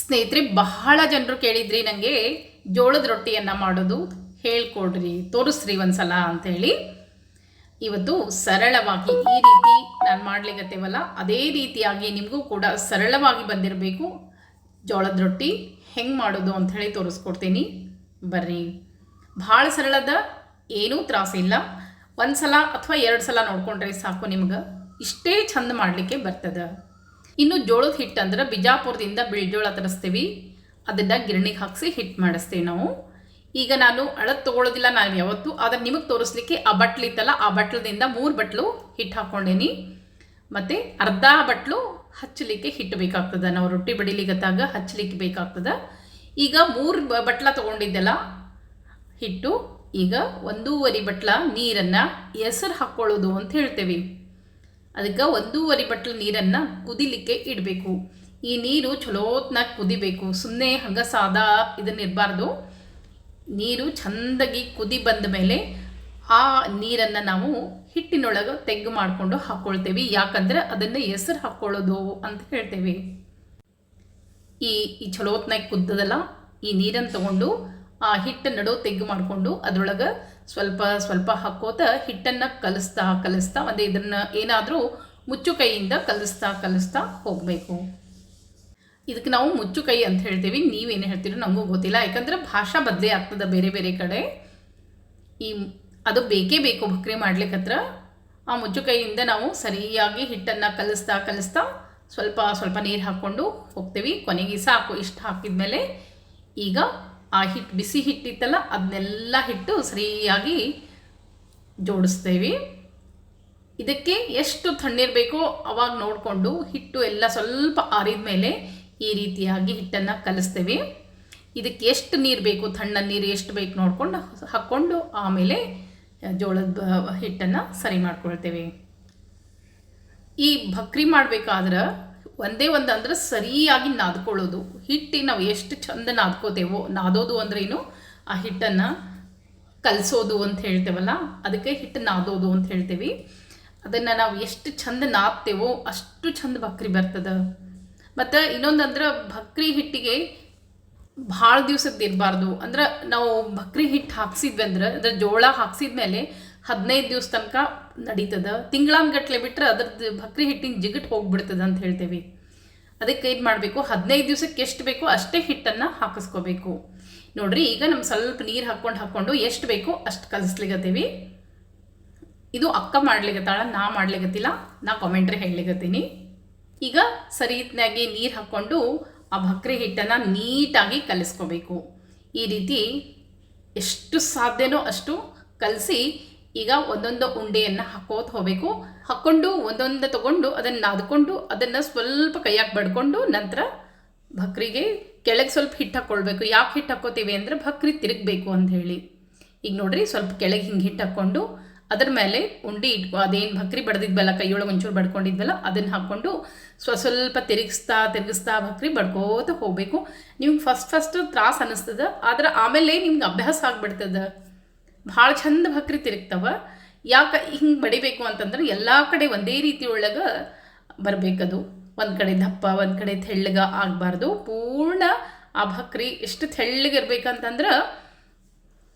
ಸ್ನೇಹಿತರೆ, ಬಹಳ ಜನರು ಕೇಳಿದ್ರಿ ನನಗೆ ಜೋಳದ ರೊಟ್ಟಿಯನ್ನು ಮಾಡೋದು, ಹೇಳ್ಕೊಡ್ರಿ, ತೋರಿಸ್ರಿ ಒಂದ್ಸಲ ಅಂಥೇಳಿ ಇವತ್ತು ಸರಳವಾಗಿ ಈ ರೀತಿ ನಾನು ಮಾಡ್ಲಿಕ್ಕತ್ತೇವಲ್ಲ ಅದೇ ರೀತಿಯಾಗಿ ನಿಮಗೂ ಕೂಡ ಸರಳವಾಗಿ ಬಂದಿರಬೇಕು. ಜೋಳದ ರೊಟ್ಟಿ ಹೆಂಗೆ ಮಾಡೋದು ಅಂಥೇಳಿ ತೋರಿಸ್ಕೊಡ್ತೀನಿ. ಬರ್ರಿ. ಭಾಳ ಸರಳದ, ಏನೂ ತ್ರಾಸಿಲ್ಲ. ಒಂದು ಸಲ ಅಥವಾ ಎರಡು ಸಲ ನೋಡ್ಕೊಂಡ್ರೆ ಸಾಕು ನಿಮ್ಗೆ. ಇಷ್ಟೇ ಚಂದ ಮಾಡಲಿಕ್ಕೆ ಬರ್ತದೆ. ಇನ್ನು ಜೋಳದ ಹಿಟ್ಟು ಅಂದ್ರೆ ಬಿಜಾಪುರದಿಂದ ಬಿಳ್ಜೋಳ ತರಿಸ್ತೀವಿ. ಅದನ್ನು ಗಿರಣಿಗೆ ಹಾಕಿಸಿ ಹಿಟ್ಟು ಮಾಡಿಸ್ತೀವಿ ನಾವು. ಈಗ ನಾನು ಅಳತ್ ತೊಗೊಳೋದಿಲ್ಲ ನಾನು ಯಾವತ್ತು, ಆದರೆ ನಿಮಗೆ ತೋರಿಸ್ಲಿಕ್ಕೆ ಆ ಬಟ್ಲು ಇತ್ತಲ್ಲ, ಆ ಬಟ್ಲದಿಂದ ಮೂರು ಬಟ್ಲು ಹಿಟ್ಟು ಹಾಕ್ಕೊಂಡೇನಿ ಮತ್ತು ಅರ್ಧ ಬಟ್ಲು ಹಚ್ಚಲಿಕ್ಕೆ ಹಿಟ್ಟು ಬೇಕಾಗ್ತದೆ, ನಾವು ರೊಟ್ಟಿ ಬಡಿಲಿಗತ್ತಾಗ ಹಚ್ಚಲಿಕ್ಕೆ ಬೇಕಾಗ್ತದೆ. ಈಗ ಮೂರು ಬಟ್ಲ ತೊಗೊಂಡಿದ್ದೆಲ್ಲ ಹಿಟ್ಟು, ಈಗ ಒಂದೂವರೆ ಬಟ್ಲ ನೀರನ್ನು ಹೆಸರು ಹಾಕ್ಕೊಳ್ಳೋದು ಅಂತ ಹೇಳ್ತೇವೆ. ಅದಕ್ಕೆ ಒಂದೂವರೆ ಬಟ್ಲು ನೀರನ್ನು ಕುದಿಲಿಕ್ಕೆ ಇಡಬೇಕು. ಈ ನೀರು ಚಲೋತ್ನಾಗ ಕುದಿಬೇಕು. ಸುಮ್ಮನೆ ಹಂಗೆ ಸಾದಾ ಇದನ್ನ ಇರಬಾರ್ದು. ನೀರು ಚೆಂದಾಗಿ ಕುದಿ ಬಂದ ಮೇಲೆ ಆ ನೀರನ್ನು ನಾವು ಹಿಟ್ಟಿನೊಳಗೆ ತೆಗ್ಗು ಮಾಡಿಕೊಂಡು ಹಾಕ್ಕೊಳ್ತೇವೆ ಯಾಕಂದ್ರೆ ಅದನ್ನು ಹೆಸರು ಹಾಕ್ಕೊಳ್ಳೋದು ಅಂತ ಹೇಳ್ತೇವೆ. ಈ ಈ ಚಲೋತ್ನಾಗ ಕುದ್ದದಲ್ಲ ಈ ನೀರನ್ನು ತಗೊಂಡು ಆ ಹಿಟ್ಟು ನಡು ತೆಗ್ಗು ಮಾಡಿಕೊಂಡು ಅದ್ರೊಳಗೆ ಸ್ವಲ್ಪ ಸ್ವಲ್ಪ ಹಾಕೋತ ಹಿಟ್ಟನ್ನು ಕಲಿಸ್ತಾ ಕಲಿಸ್ತಾ ಒಂದು ಇದನ್ನು ಏನಾದರೂ ಮುಚ್ಚು ಕೈಯಿಂದ ಕಲಿಸ್ತಾ ಕಲಿಸ್ತಾ ಹೋಗಬೇಕು. ಇದಕ್ಕೆ ನಾವು ಮುಚ್ಚು ಕೈ ಅಂತ ಹೇಳ್ತೀವಿ. ನೀವೇನು ಹೇಳ್ತೀರೋ ನಮಗೂ ಗೊತ್ತಿಲ್ಲ. ಯಾಕಂದ್ರೆ ಭಾಷಾ ಬದಲೇ ಆಗ್ತದೆ ಬೇರೆ ಬೇರೆ ಕಡೆ. ಈ ಅದು ಬೇಕೇ ಬೇಕು ಮಾಡ್ಲಿಕ್ಕೆ ಹತ್ರ. ಆ ಮುಚ್ಚು ಕೈಯಿಂದ ನಾವು ಸರಿಯಾಗಿ ಹಿಟ್ಟನ್ನು ಕಲಿಸ್ತಾ ಕಲಿಸ್ತಾ ಸ್ವಲ್ಪ ಸ್ವಲ್ಪ ನೀರು ಹಾಕ್ಕೊಂಡು ಹೋಗ್ತೀವಿ. ಕೊನೆಗೆ ಸಾಕು ಇಷ್ಟು ಹಾಕಿದ್ಮೇಲೆ ಈಗ ಆ ಹಿಟ್ಟು ಬಿಸಿ ಹಿಟ್ಟಿತ್ತಲ್ಲ ಅದನ್ನೆಲ್ಲ ಹಿಟ್ಟು ಸರಿಯಾಗಿ ಜೋಡಿಸ್ತೇವೆ. ಇದಕ್ಕೆ ಎಷ್ಟು ತಣ್ಣೀರು ಅವಾಗ ನೋಡಿಕೊಂಡು ಹಿಟ್ಟು ಎಲ್ಲ ಸ್ವಲ್ಪ ಆರಿದ ಮೇಲೆ ಈ ರೀತಿಯಾಗಿ ಹಿಟ್ಟನ್ನು ಕಲಿಸ್ತೇವೆ. ಇದಕ್ಕೆ ಎಷ್ಟು ನೀರು ಬೇಕು, ತಣ್ಣ ನೀರು ಎಷ್ಟು ಬೇಕು ನೋಡ್ಕೊಂಡು ಹಾಕ್ಕೊಂಡು ಆಮೇಲೆ ಜೋಳದ ಹಿಟ್ಟನ್ನು ಸರಿ ಮಾಡ್ಕೊಳ್ತೇವೆ. ಈ ಭಕ್ರಿ ಮಾಡ್ಬೇಕಾದ್ರೆ ಒಂದೇ ಒಂದು ಅಂದ್ರೆ ಸರಿಯಾಗಿ ನಾದ್ಕೊಳ್ಳೋದು. ಹಿಟ್ಟಿಗೆ ನಾವು ಎಷ್ಟು ಚಂದ ನಾದ್ಕೋತೇವೋ, ನಾದೋದು ಅಂದ್ರೆ ಏನು? ಆ ಹಿಟ್ಟನ್ನು ಕಲಸೋದು ಅಂತ ಹೇಳ್ತೇವಲ್ಲ, ಅದಕ್ಕೆ ಹಿಟ್ಟು ನಾದೋದು ಅಂತ ಹೇಳ್ತೇವೆ. ಅದನ್ನು ನಾವು ಎಷ್ಟು ಚಂದ ನಾದ್ತೇವೋ ಅಷ್ಟು ಚಂದ ಬಕ್ರಿ ಬರ್ತದೆ. ಮತ್ತು ಇನ್ನೊಂದಂದ್ರೆ ಬಕ್ರಿ ಹಿಟ್ಟಿಗೆ ಭಾಳ ದಿವ್ಸದ್ದು ಇರಬಾರ್ದು. ಅಂದ್ರೆ ನಾವು ಬಕ್ರಿ ಹಿಟ್ಟು ಹಾಕ್ಸಿದ್ವಿ ಅಂದ್ರೆ ಅಂದ್ರೆ ಜೋಳ ಹಾಕ್ಸಿದ್ಮೇಲೆ ಹದಿನೈದು ದಿವಸ ತನಕ ನಡೀತದ. ತಿಂಗಳಾನ್ಗಟ್ಲೆ ಬಿಟ್ಟರೆ ಅದ್ರದ್ದು ಬಕ್ರಿ ಹಿಟ್ಟಿನ ಜಿಗಟ್ ಹೋಗ್ಬಿಡ್ತದ ಅಂತ ಹೇಳ್ತೇವೆ. ಅದಕ್ಕೆ ಏನು ಮಾಡಬೇಕು. ಹದಿನೈದು ದಿವಸಕ್ಕೆ ಎಷ್ಟು ಬೇಕೋ ಅಷ್ಟೇ ಹಿಟ್ಟನ್ನು ಹಾಕಿಸ್ಕೋಬೇಕು. ನೋಡ್ರಿ, ಈಗ ನಮ್ಮ ಸ್ವಲ್ಪ ನೀರು ಹಾಕ್ಕೊಂಡು ಹಾಕ್ಕೊಂಡು ಎಷ್ಟು ಬೇಕೋ ಅಷ್ಟು ಕಲಿಸ್ಲಿಗತ್ತೀವಿ ಇದು ಅಕ್ಕ ಮಾಡ್ಲಿಗತ್ತಾಳ ನಾ ಮಾಡ್ಲಿಗತ್ತಿಲ್ಲ ನಾ ಕಾಮೆಂಟ್ರಿ ಹೇಳಲಿಗತ್ತೀನಿ ಈಗ ಸರಿತ್ನಾಗಿ ನೀರು ಹಾಕ್ಕೊಂಡು ಆ ಭಕ್ರಿ ಹಿಟ್ಟನ್ನು ನೀಟಾಗಿ ಕಲಿಸ್ಕೋಬೇಕು. ಈ ರೀತಿ ಎಷ್ಟು ಸಾಧ್ಯನೋ ಅಷ್ಟು ಕಲಸಿ ಈಗ ಒಂದೊಂದು ಉಂಡೆಯನ್ನು ಹಾಕೋತ ಹೋಗಬೇಕು. ಹಾಕ್ಕೊಂಡು ಒಂದೊಂದು ತಗೊಂಡು ಅದನ್ನು ನಾದ್ಕೊಂಡು ಅದನ್ನು ಸ್ವಲ್ಪ ಕೈಯಾಗಿ ಬಡ್ಕೊಂಡು ನಂತರ ಭಕ್ರಿಗೆ ಕೆಳಗೆ ಸ್ವಲ್ಪ ಹಿಟ್ಟು ಹಾಕ್ಕೊಳ್ಬೇಕು ಯಾಕೆ ಹಿಟ್ಟು ಹಾಕ್ಕೋತೀವಿ ಅಂದರೆ ಭಕ್ರಿ ತಿರುಗಬೇಕು ಅಂತ ಹೇಳಿ ಈಗ ನೋಡ್ರಿ ಸ್ವಲ್ಪ ಕೆಳಗೆ ಹಿಂಗೆ ಹಿಟ್ಟು ಹಾಕ್ಕೊಂಡು ಅದ್ರ ಮೇಲೆ ಉಂಡೆ ಇಟ್ಕೊ ಅದೇನು ಭಕ್ರಿ ಬಡ್ದಿದ್ವಲ್ಲ, ಕೈಯೊಳಗೆ ಒಂಚೂರು ಬಡ್ಕೊಂಡಿದ್ವಲ್ಲ, ಅದನ್ನು ಹಾಕ್ಕೊಂಡು ಸ್ವ ಸ್ವಲ್ಪ ತಿರುಗಿಸ್ತಾ ತಿರುಗಿಸ್ತಾ ಬಕ್ರಿ ಬಡ್ಕೋತ ಹೋಗಬೇಕು. ನಿಮ್ಗೆ ಫಸ್ಟ್ ಫಸ್ಟ್ ತ್ರಾಸ ಅನ್ನಿಸ್ತದೆ ಆದ್ರೆ ಆಮೇಲೆ ನಿಮ್ಗೆ ಅಭ್ಯಾಸ ಆಗ್ಬಿಡ್ತದೆ. ಭಾಳ ಚಂದ ಭಕ್ರಿ ತಿರುಗ್ತವ. ಯಾಕೆ ಹಿಂಗೆ ಬಡಿಬೇಕು ಅಂತಂದ್ರೆ ಎಲ್ಲ ಕಡೆ ಒಂದೇ ರೀತಿ ಒಳಗೆ ಬರಬೇಕದು. ಒಂದು ಕಡೆ ದಪ್ಪ, ಒಂದು ಕಡೆ ತೆಳ್ಳಗ ಆಗಬಾರ್ದು. ಪೂರ್ಣ ಆ ಭಕ್ರಿ ಎಷ್ಟು ತೆಳ್ಳಗಿರ್ಬೇಕಂತಂದ್ರೆ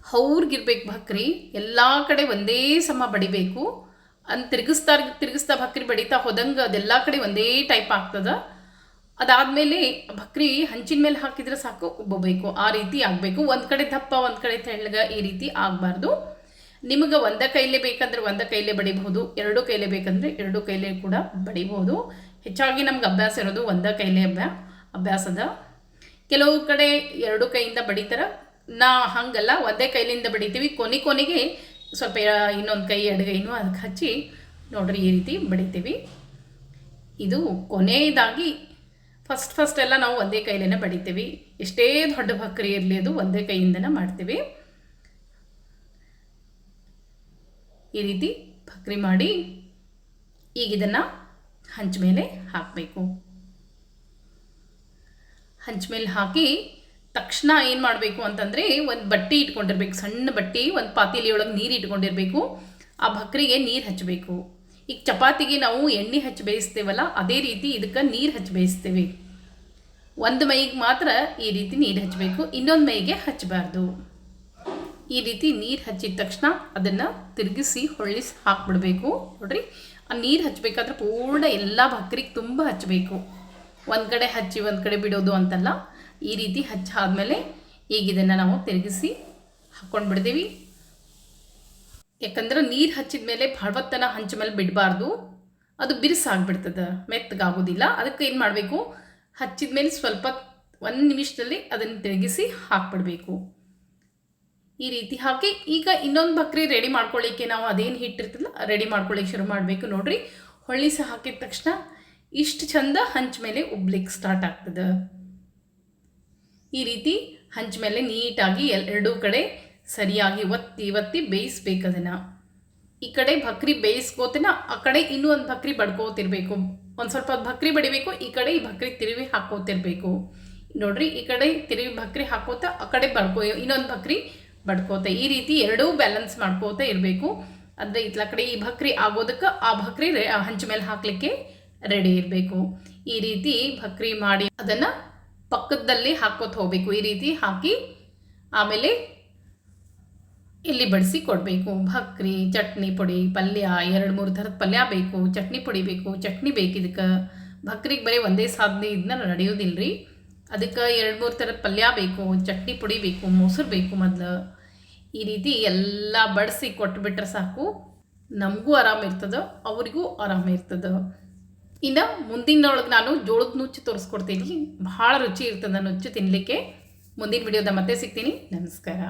ಹೌರ್ಗಿರ್ಬೇಕು ಭಕ್ರಿ. ಎಲ್ಲ ಕಡೆ ಒಂದೇ ಸಮ ಬಡಿಬೇಕು. ಅಂತ ತಿರುಗಿಸ್ತಾ ತಿರುಗಿಸ್ತಾ ಭಕ್ರಿ ಬಡಿತಾ ಹೋದಂಗೆ ಅದೆಲ್ಲ ಕಡೆ ಒಂದೇ ಟೈಪ್ ಆಗ್ತದ. ಅದಾದಮೇಲೆ ಬಕ್ರಿ ಹಂಚಿನ ಮೇಲೆ ಹಾಕಿದ್ರೆ ಸಾಕು, ಉಬ್ಬಬೇಕು, ಆ ರೀತಿ ಆಗಬೇಕು. ಒಂದು ಕಡೆ ದಪ್ಪ, ಒಂದು ಕಡೆ ತೆಳ್ಳಗ ಈ ರೀತಿ ಆಗಬಾರ್ದು. ನಿಮಗೆ ಒಂದ ಕೈಲೇ ಬೇಕಂದ್ರೆ ಒಂದ ಕೈಲೇ ಬಡಿಬಹುದು, ಎರಡು ಕೈಲೇ ಬೇಕಂದ್ರೆ ಎರಡು ಕೈಲೇ ಕೂಡ ಬಡಿಬಹುದು. ಹೆಚ್ಚಾಗಿ ನಮ್ಗೆ ಅಭ್ಯಾಸ ಇರೋದು ಒಂದ ಕೈಲೇ ಅಭ್ಯಾ, ಅಭ್ಯಾಸದ. ಕೆಲವು ಕಡೆ ಎರಡು ಕೈಯಿಂದ ಬಡಿತಾರ. ನಾ ಹಂಗಲ್ಲ, ಒಂದೇ ಕೈಲಿಂದ ಬಡಿತೀವಿ. ಕೊನೆ ಕೊನೆಗೆ ಸ್ವಲ್ಪ ಇನ್ನೊಂದು ಕೈ ಎಡಗೈನು ಅದಕ್ಕೆ ಹಚ್ಚಿ ನೋಡ್ರಿ ಈ ರೀತಿ ಬಡಿತೀವಿ. ಇದು ಕೊನೆಯದಾಗಿ ಫಸ್ಟ್ ಫಸ್ಟ್ ಎಲ್ಲ ನಾವು ಒಂದೇ ಕೈಲೇನೆ ಬಡಿತೀವಿ ಎಷ್ಟೇ ದೊಡ್ಡ ಭಕ್ರಿ ಇರಲಿ ಅದು ಒಂದೇ ಕೈಯಿಂದನೇ ಮಾಡ್ತೀವಿ. ಈ ರೀತಿ ಭಕ್ರಿ ಮಾಡಿ ಈಗ ಇದನ್ನು ಹಂಚ ಮೇಲೆ ಹಾಕಬೇಕು. ಹಂಚ ಮೇಲೆ ಹಾಕಿ ತಕ್ಷಣ ಏನು ಮಾಡಬೇಕು ಅಂತಂದರೆ ಒಂದು ಬಟ್ಟೆ ಇಟ್ಕೊಂಡಿರ್ಬೇಕು, ಸಣ್ಣ ಬಟ್ಟೆ, ಒಂದು ಪಾತಿಲಿಯೊಳಗೆ ನೀರು ಇಟ್ಕೊಂಡಿರಬೇಕು. ಆ ಭಕ್ರಿಗೆ ನೀರು ಹಚ್ಚಬೇಕು ಈಗ ಚಪಾತಿಗೆ ನಾವು ಎಣ್ಣೆ ಹಚ್ಚಿ ಬೇಯಿಸ್ತೇವಲ್ಲ, ಅದೇ ರೀತಿ ಇದಕ್ಕೆ ನೀರು ಹಚ್ಚಿ ಬೇಯಿಸ್ತೇವೆ. ಒಂದು ಮೈಗೆ ಮಾತ್ರ ಈ ರೀತಿ ನೀರು ಹಚ್ಚಬೇಕು, ಇನ್ನೊಂದು ಮೈಗೆ ಹಚ್ಚಬಾರ್ದು. ಈ ರೀತಿ ನೀರು ಹಚ್ಚಿದ ತಕ್ಷಣ ಅದನ್ನು ತಿರುಗಿಸಿ ಹೊಳ್ಳಿಸಿ ಹಾಕ್ಬಿಡ್ಬೇಕು. ನೋಡ್ರಿ, ಆ ನೀರು ಹಚ್ಚಬೇಕಾದ್ರೆ ಪೂರ್ಣ ಎಲ್ಲ ಭಕ್ರಿಗೆ ತುಂಬ ಹಚ್ಚಬೇಕು. ಒಂದು ಕಡೆ ಹಚ್ಚಿ ಒಂದು ಕಡೆ ಬಿಡೋದು ಅಂತಲ್ಲ, ಈ ರೀತಿ ಹಚ್ಚಾದ್ಮೇಲೆ ಈಗ ಇದನ್ನು ನಾವು ತಿರುಗಿಸಿ ಹಾಕ್ಕೊಂಡು ಬಿಡ್ತೀವಿ ಯಾಕಂದ್ರೆ ನೀರು ಹಚ್ಚಿದ ಮೇಲೆ ಭಾಳವತ್ತನ ಹಂಚ ಮೇಲೆ ಬಿಡಬಾರ್ದು. ಅದು ಬಿರುಸಾಗ್ಬಿಡ್ತದೆ ಮೆತ್ತಗಾಗೋದಿಲ್ಲ. ಅದಕ್ಕೆ ಏನು ಮಾಡಬೇಕು? ಹಚ್ಚಿದ ಮೇಲೆ ಸ್ವಲ್ಪ ಒಂದು ನಿಮಿಷದಲ್ಲಿ ಅದನ್ನು ತಿರುಗಿಸಿ ಹಾಕ್ಬಿಡ್ಬೇಕು. ಈ ರೀತಿ ಹಾಕಿ ಈಗ ಇನ್ನೊಂದು ಬಕ್ರಿ ರೆಡಿ ಮಾಡ್ಕೊಳ್ಳಿಕ್ಕೆ ನಾವು ಅದೇನು ಹಿಟ್ಟಿರ್ತದಲ್ಲ ರೆಡಿ ಮಾಡ್ಕೊಳ್ಳಿಕ್ಕೆ ಶುರು ಮಾಡಬೇಕು ನೋಡ್ರಿ. ಹೊಳ್ಳಿಸಿ ಹಾಕಿದ ತಕ್ಷಣ ಇಷ್ಟು ಚಂದ ಹಂಚ ಮೇಲೆ ಉಬ್ಲಿಕ್ಕೆ ಸ್ಟಾರ್ಟ್ ಆಗ್ತದೆ. ಈ ರೀತಿ ಹಂಚ ಮೇಲೆ ನೀಟಾಗಿ ಎರಡೂ ಕಡೆ ಸರಿಯಾಗಿ ಒತ್ತಿ ಒತ್ತಿ ಬೇಯಿಸ್ಬೇಕು ಅದನ್ನು. ಈ ಕಡೆ ಭಕ್ರಿ ಬೇಯಿಸ್ಕೋತೇನ, ಆ ಕಡೆ ಇನ್ನೂ ಒಂದು ಭಕ್ರಿ ಬಡ್ಕೋತಿರ್ಬೇಕು. ಒಂದು ಸ್ವಲ್ಪ ಭಕ್ರಿ ಬಡಿಬೇಕು, ಈ ಕಡೆ ಈ ಭಕ್ರಿ ತಿರುವಿ ಹಾಕೋತಿರ್ಬೇಕು ನೋಡ್ರಿ, ಈ ಕಡೆ ತಿರುವಿ ಭಕ್ರಿ ಹಾಕೋತ ಆ ಕಡೆ ಬಡ್ಕೋ, ಇನ್ನೊಂದು ಭಕ್ರಿ ಬಡ್ಕೋತ. ಈ ರೀತಿ ಎರಡೂ ಬ್ಯಾಲೆನ್ಸ್ ಮಾಡ್ಕೋತ ಇರಬೇಕು. ಅಂದರೆ ಇತ್ಲ ಕಡೆ ಈ ಭಕ್ರಿ ಆಗೋದಕ್ಕೆ ಆ ಭಕ್ರಿ ಹಂಚ ಮೇಲೆ ಹಾಕಲಿಕ್ಕೆ ರೆಡಿ ಇರಬೇಕು. ಈ ರೀತಿ ಭಕ್ರಿ ಮಾಡಿ ಅದನ್ನು ಪಕ್ಕದಲ್ಲಿ ಹಾಕೋತ ಹೋಗಬೇಕು. ಈ ರೀತಿ ಹಾಕಿ ಆಮೇಲೆ ಇಲ್ಲಿ ಬಡಿಸಿ ಕೊಡಬೇಕು. ಭಕ್ರಿ, ಚಟ್ನಿ ಪುಡಿ, ಪಲ್ಯ, ಎರಡು ಮೂರು ಥರದ ಪಲ್ಯ ಬೇಕು. ಚಟ್ನಿ ಪುಡಿ ಬೇಕು, ಚಟ್ನಿ ಬೇಕು ಇದಕ್ಕೆ. ಭಕ್ರಿಗೆ ಬರೀ ಒಂದೇ ಸಾಧನೆ ಇದನ್ನ ನಡೆಯೋದಿಲ್ಲ ರೀ ಅದಕ್ಕೆ ಎರಡು ಮೂರು ಥರದ ಪಲ್ಯ ಬೇಕು, ಚಟ್ನಿ ಪುಡಿ ಬೇಕು, ಮೊಸರು ಬೇಕು ಮೊದಲು. ಈ ರೀತಿ ಎಲ್ಲ ಬಡಿಸಿ ಕೊಟ್ಬಿಟ್ರೆ ಸಾಕು. ನಮಗೂ ಆರಾಮ ಇರ್ತದೆ, ಅವರಿಗೂ ಆರಾಮ ಇರ್ತದೆ. ಇನ್ನು ಮುಂದಿನೊಳಗೆ ನಾನು ಜೋಳದ ನುಚ್ಚು ತೋರಿಸ್ಕೊಡ್ತೀನಿ. ಭಾಳ ರುಚಿ ಇರ್ತದೆ ನುಚ್ಚು ತಿನ್ನಲಿಕ್ಕೆ ಮುಂದಿನ ವಿಡಿಯೋದ ಮತ್ತೆ ಸಿಗ್ತೀನಿ. ನಮಸ್ಕಾರ.